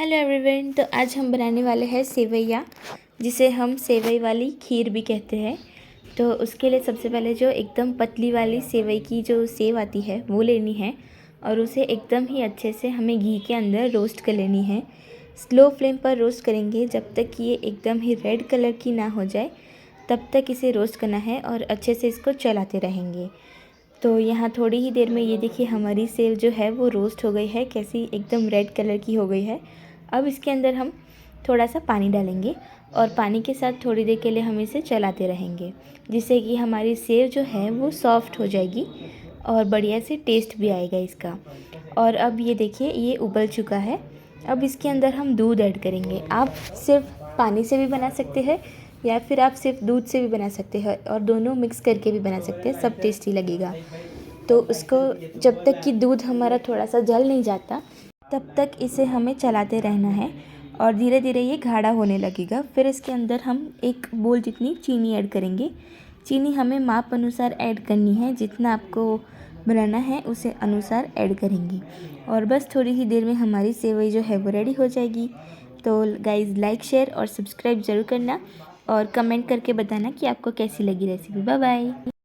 Hello everyone तो आज हम बनाने वाले हैं सेवैया, जिसे हम सेवई वाली खीर भी कहते हैं। तो उसके लिए सबसे पहले जो एकदम पतली वाली सेवई की जो सेव आती है, वो लेनी है। और उसे एकदम ही अच्छे से हमें घी के अंदर रोस्ट कर लेनी है। स्लो फ्लेम पर रोस्ट करेंगे, जब तक कि ये एकदम ही रेड कलर की ना हो जाए, तब तक इसे रोस्ट करना है और अच्छे से इसको चलाते रहेंगे। तो यहाँ थोड़ी ही देर में ये देखिए, हमारी सेव जो है वो रोस्ट हो गई है, कैसी एकदम रेड कलर की हो गई है। अब इसके अंदर हम थोड़ा सा पानी डालेंगे और पानी के साथ थोड़ी देर के लिए हम इसे चलाते रहेंगे, जिससे कि हमारी सेव जो है वो सॉफ्ट हो जाएगी और बढ़िया से टेस्ट भी आएगा इसका। और अब ये देखिए, ये उबल चुका है। अब इसके अंदर हम दूध ऐड करेंगे। आप सिर्फ़ पानी से भी बना सकते हैं या फिर आप सिर्फ़ दूध से भी बना सकते हैं और दोनों मिक्स करके भी बना सकते हैं, सब टेस्टी लगेगा। तो उसको जब तक कि दूध हमारा थोड़ा सा जल नहीं जाता तब तक इसे हमें चलाते रहना है और धीरे धीरे ये गाढ़ा होने लगेगा। फिर इसके अंदर हम एक बोल जितनी चीनी ऐड करेंगे। चीनी हमें माप अनुसार ऐड करनी है, जितना आपको बनाना है उसे अनुसार ऐड करेंगे। और बस थोड़ी ही देर में हमारी सेवई जो है वो रेडी हो जाएगी। तो गाइज़ लाइक, शेयर और सब्सक्राइब ज़रूर करना और कमेंट करके बताना कि आपको कैसी लगी रेसिपी। Bye bye